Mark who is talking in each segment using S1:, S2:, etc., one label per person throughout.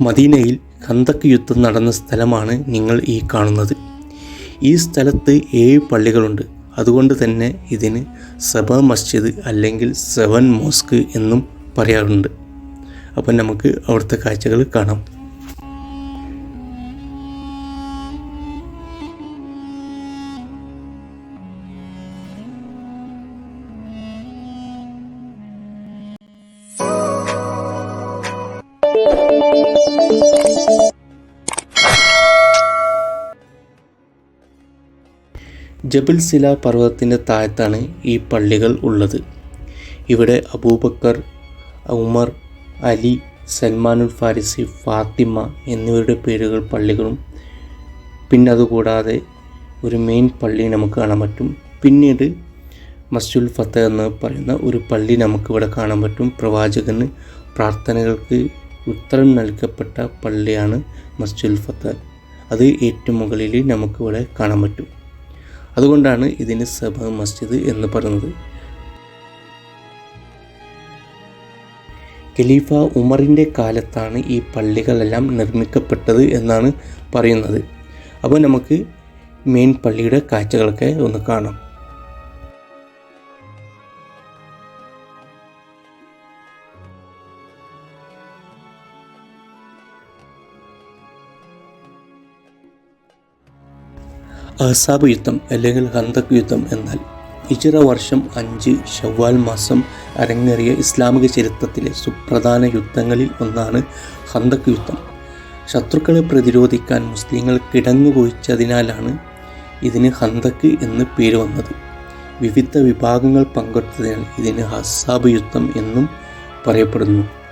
S1: മദീനയിൽ കന്തക്ക് യുദ്ധം നടന്ന സ്ഥലമാണ് നിങ്ങൾ ഈ കാണുന്നത്. ഈ സ്ഥലത്ത് ഏഴ് പള്ളികളുണ്ട്. അതുകൊണ്ട് തന്നെ ഇതിന് സബ മസ്ജിദ് അല്ലെങ്കിൽ സെവൻ മോസ്ക് എന്നും പറയാറുണ്ട്. അപ്പം നമുക്ക് അവിടുത്തെ കാഴ്ചകൾ കാണാം. ജബൽ സില പർവതത്തിന്റെ താഴത്താണ് ഈ പള്ളികൾ ഉള്ളത്. ഇവിടെ അബൂബക്കർ ഉമർ അലി സൽമാനുൽ ഫാരിസി ഫാത്തിമ എന്നിവരുടെ പേരുകൾ പള്ളികളും. പിന്നെ അതുകൂടാതെ ഒരു മെയിൻ പള്ളി നമുക്ക് കാണാൻ പറ്റും. പിന്നീട് മസ്ജുൽ ഫത്ത എന്ന് പറയുന്ന ഒരു പള്ളി നമുക്കിവിടെ കാണാൻ പറ്റും. പ്രവാചകന് പ്രാർത്ഥനകൾക്ക് ഉത്തരം നൽകപ്പെട്ട പള്ളിയാണ് മസ്ജുൽ ഫത്ത അത് ഏറ്റവും മുകളിൽ നമുക്കിവിടെ കാണാൻ പറ്റും. അതുകൊണ്ടാണ് ഇതിന് സബ മസ്ജിദ് എന്ന് പറയുന്നത് ഖലീഫ ഉമറിന്റെ കാലത്താണ് ഈ പള്ളികളെല്ലാം നിർമ്മിക്കപ്പെട്ടത് എന്നാണ് പറയുന്നത്. അപ്പോൾ നമുക്ക് മെയിൻ പള്ളിയുടെ കാഴ്ചകളൊക്കെ ഒന്ന് കാണാം. അഹസാബ് യുദ്ധം അല്ലെങ്കിൽ ഹന്തക് യുദ്ധം എന്നാൽ ഇജിറ വർഷം അഞ്ച് ഷവ്വാൽ മാസം അരങ്ങേറിയ ഇസ്ലാമിക ചരിത്രത്തിലെ സുപ്രധാന യുദ്ധങ്ങളിൽ ഒന്നാണ് ഹന്തക് യുദ്ധം. ശത്രുക്കളെ പ്രതിരോധിക്കാൻ മുസ്ലിങ്ങൾ കിടങ്ങുകുഴിച്ചതിനാലാണ് ഇതിന് ഹന്തക്ക് എന്ന് പേര് വന്നത്. വിവിധ വിഭാഗങ്ങൾ പങ്കെടുത്തതിനാൽ ഇതിന് ഹസാബ് യുദ്ധം എന്നും പറയപ്പെടുന്നു.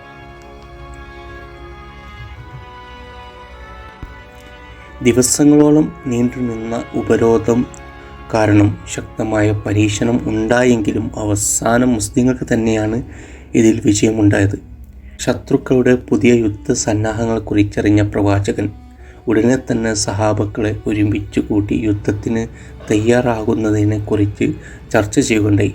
S1: ദിവസങ്ങളോളം നീണ്ടുനിന്ന ഉപരോധം കാരണം ശക്തമായ പരീക്ഷണം ഉണ്ടായെങ്കിലും അവസാനം മുസ്ലിങ്ങൾക്ക് തന്നെയാണ് ഇതിൽ വിജയമുണ്ടായത്. ശത്രുക്കളുടെ പുതിയ യുദ്ധ സന്നാഹങ്ങൾ കുറിച്ചറിഞ്ഞ പ്രവാചകൻ ഉടനെ തന്നെ സഹാബക്കളെ ഒരുമിച്ച് കൂട്ടി യുദ്ധത്തിന് തയ്യാറാകുന്നതിനെക്കുറിച്ച് ചർച്ച ചെയ്യുകയുണ്ടായി.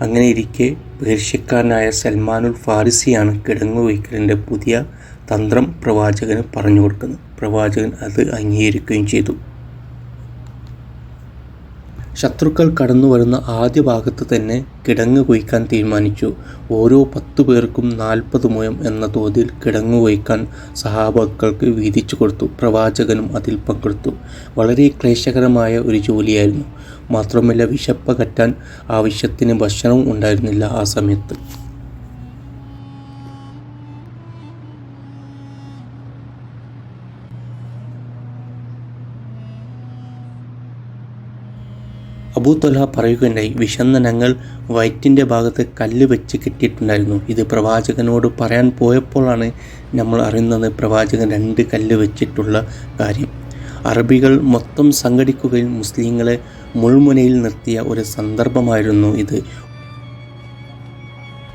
S1: അങ്ങനെ ഇരിക്കെ പേർഷ്യക്കാരനായ സൽമാനുൽ ഫാരിസിയാണ് കിടങ്ങുവയ്ക്കലിന്റെ പുതിയ തന്ത്രം പ്രവാചകന് പറഞ്ഞു കൊടുക്കുന്നു. പ്രവാചകൻ അത് അംഗീകരിക്കുകയും ചെയ്തു. ശത്രുക്കൾ കടന്നു വരുന്ന ആദ്യ ഭാഗത്ത് തന്നെ കിടങ്ങ് കൊയ്ക്കാൻ തീരുമാനിച്ചു. ഓരോ പത്തു പേർക്കും നാൽപ്പത് മുയം എന്ന തോതിൽ കിടങ്ങ് കൊയ്ക്കാൻ സഹാബാക്കൾക്ക് വീതിച്ചു കൊടുത്തു. പ്രവാചകനും അതിൽ പങ്കെടുത്തു. വളരെ ക്ലേശകരമായ ഒരു ജോലിയായിരുന്നു. മാത്രമല്ല വിശപ്പ് കറ്റാൻ ആവശ്യത്തിന് ഭക്ഷണവും ഉണ്ടായിരുന്നില്ല ആ സമയത്ത്. അബൂ തൊല പറയുകയുണ്ടായി വിശന്ന ഞങ്ങൾ വയറ്റിന്റെ ഭാഗത്ത് കല്ല് വെച്ച് കെട്ടിയിട്ടുണ്ടായിരുന്നു. ഇത് പ്രവാചകനോട് പറയാൻ പോയപ്പോഴാണ് നമ്മൾ അറിയുന്നത് പ്രവാചകൻ രണ്ട് കല്ല് വെച്ചിട്ടുള്ള കാര്യം. അറബികൾ മൊത്തം സംഘടിക്കുകയും മുസ്ലിങ്ങളെ മുൾമുനയിൽ നിർത്തിയ ഒരു സന്ദർഭമായിരുന്നു ഇത്.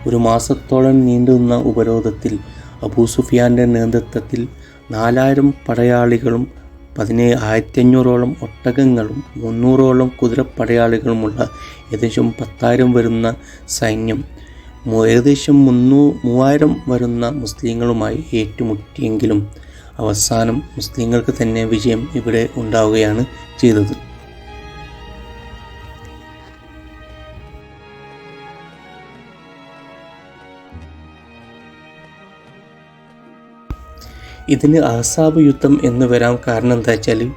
S1: ഒരു മാസത്തോളം നീണ്ടുനിന്ന ഉപരോധത്തിൽ അബൂ സുഫിയാന്റെ നേതൃത്വത്തിൽ നാലായിരം പടയാളികളും പതിനേഴ് ആയിരത്തി അഞ്ഞൂറോളം ഒട്ടകങ്ങളും മുന്നൂറോളം കുതിരപ്പടയാളികളുമുള്ള ഏകദേശം പത്തായിരം വരുന്ന സൈന്യം ഏകദേശം മുന്നൂ മൂവായിരം വരുന്ന മുസ്ലിങ്ങളുമായി ഏറ്റുമുട്ടിയെങ്കിലും അവസാനം മുസ്ലിങ്ങൾക്ക് തന്നെ വിജയം ഇവിടെ ഉണ്ടാവുകയാണ് ചെയ്തത്. ഇതിന് ആസാബ് യുദ്ധം എന്ന് വരാൻ കാരണം എന്താ വെച്ചാൽ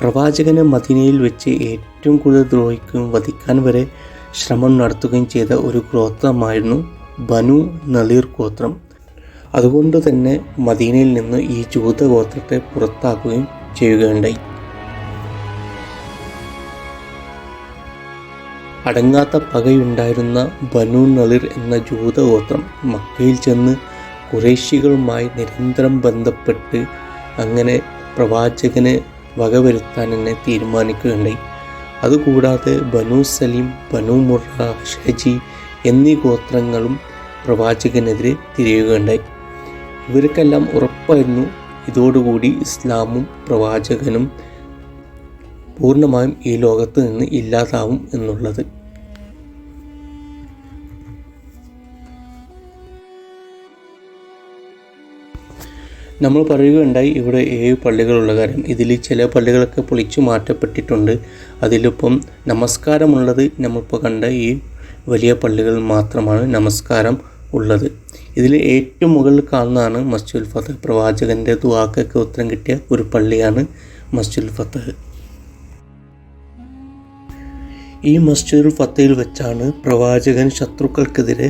S1: പ്രവാചകനെ മദീനയിൽ വെച്ച് ഏറ്റവും കൂടുതൽ ദ്രോഹിക്കുകയും വധിക്കാൻ വരെ ശ്രമം നടത്തുകയും ചെയ്ത ഒരു ഗോത്രമായിരുന്നു ബനു നളീർ ഗോത്രം. അതുകൊണ്ട് തന്നെ മദീനയിൽ നിന്ന് ഈ ജൂത ഗോത്രത്തെ പുറത്താക്കുകയും ചെയ്യുകയുണ്ടായി. അടങ്ങാത്ത പകയുണ്ടായിരുന്ന ബനു നളിർ എന്ന ജൂത ഗോത്രം മക്കയിൽ ചെന്ന് കുറേശികളുമായി നിരന്തരം ബന്ധപ്പെട്ട് അങ്ങനെ പ്രവാചകനെ വകവരുത്താൻ എന്നെ തീരുമാനിക്കുകയുണ്ടായി. അതുകൂടാതെ ബനു സലീം ബനു മുറ ഷജി എന്നീ ഗോത്രങ്ങളും പ്രവാചകനെതിരെ തിരിയുകയുണ്ടായി. ഇവർക്കെല്ലാം ഉറപ്പായിരുന്നു. ഇതോടുകൂടി ഇസ്ലാമും പ്രവാചകനും പൂർണമായും ഈ ലോകത്ത് നിന്ന് ഇല്ലാതാവും എന്നുള്ളത്. നമ്മൾ പറയുകയുണ്ടായി ഇവിടെ ഏഴ് പള്ളികളുള്ള കാര്യം. ഇതിൽ ചില പള്ളികളൊക്കെ പൊളിച്ചു മാറ്റപ്പെട്ടിട്ടുണ്ട്. അതിലിപ്പം നമസ്കാരമുള്ളത് നമ്മളിപ്പോൾ കണ്ട ഈ വലിയ പള്ളികൾ മാത്രമാണ് നമസ്കാരം ഉള്ളത്. ഇതിൽ ഏറ്റവും മുകളിൽ കാണുന്നതാണ് മസ്ജിദുൽ ഫത്തഹ് പ്രവാചകന്റെ ദുവാക്കൊക്കെ ഉത്തരം കിട്ടിയ ഒരു പള്ളിയാണ് മസ്ജിദുൽ ഫത്തഹ് ഈ മസ്ജിദുൽ ഫത്തയിൽ വെച്ചാണ് പ്രവാചകൻ ശത്രുക്കൾക്കെതിരെ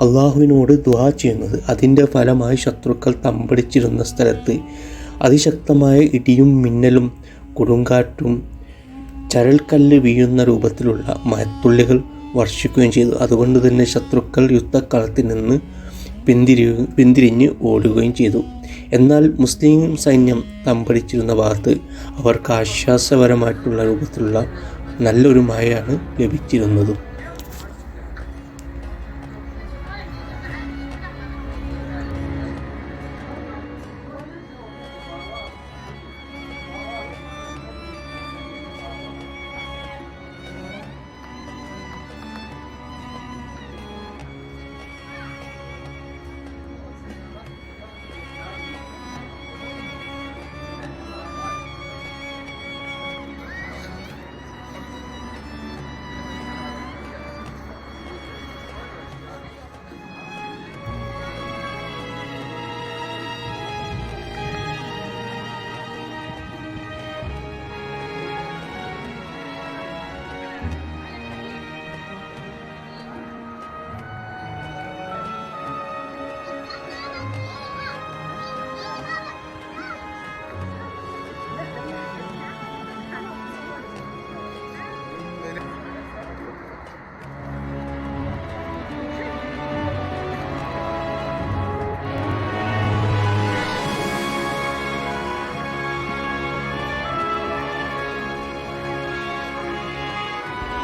S1: അള്ളാഹുവിനോട് ദുആ ചെയ്യുന്നത് അതിന്റെ ഫലമായി ശത്രുക്കൾ തമ്പടിച്ചിരുന്ന സ്ഥലത്ത് അതിശക്തമായ ഇടിയും മിന്നലും കൊടുങ്കാറ്റും ചരൽക്കല്ല് വീഴുന്ന രൂപത്തിലുള്ള മഴത്തുള്ളികൾ വർഷിക്കുകയും ചെയ്തു. അതുകൊണ്ട് തന്നെ ശത്രുക്കൾ യുദ്ധക്കളത്തിൽ നിന്ന് പിന്തിരി പിന്തിരിഞ്ഞ് ഓടുകയും ചെയ്തു. എന്നാൽ മുസ്ലിം സൈന്യം തമ്പടിച്ചിരുന്ന ഭാഗത്ത് അവർക്ക് ആശ്വാസപരമായിട്ടുള്ള രൂപത്തിലുള്ള നല്ലൊരു മഴയാണ് ലഭിച്ചിരുന്നത്.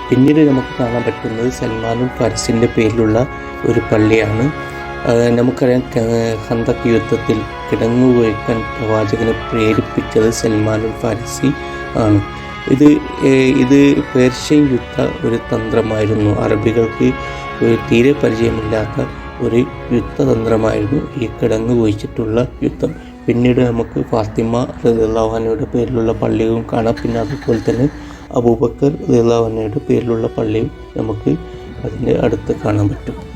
S1: പിന്നീട് നമുക്ക് കാണാൻ പറ്റുന്നത് സൽമാനും ഫാരിസിന്റെ പേരിലുള്ള ഒരു പള്ളിയാണ്. നമുക്കറിയാം ഹന്തക് യുദ്ധത്തിൽ കിടങ്ങു വയ്ക്കാൻ പ്രവാചകനെ പ്രേരിപ്പിച്ചത് സൽമാനും ഫാരിസി ആണ്. ഇത് ഇത് പേർഷ്യൻ യുദ്ധ ഒരു തന്ത്രമായിരുന്നു. അറബികൾക്ക് തീരെ പരിചയമില്ലാത്ത ഒരു യുദ്ധതന്ത്രമായിരുന്നു ഈ കിടങ്ങ് കുഴിച്ചിട്ടുള്ള യുദ്ധം. പിന്നീട് നമുക്ക് ഫാത്തിമ റഹ്ലാവാനയുടെ പേരിലുള്ള പള്ളിയും കാണാം. പിന്നെ അതുപോലെ തന്നെ അബൂബക്കർ റഹ്ലാവാനയുടെ പേരിലുള്ള പള്ളിയും നമുക്ക് അതിന്റെ അടുത്ത് കാണാൻ പറ്റും.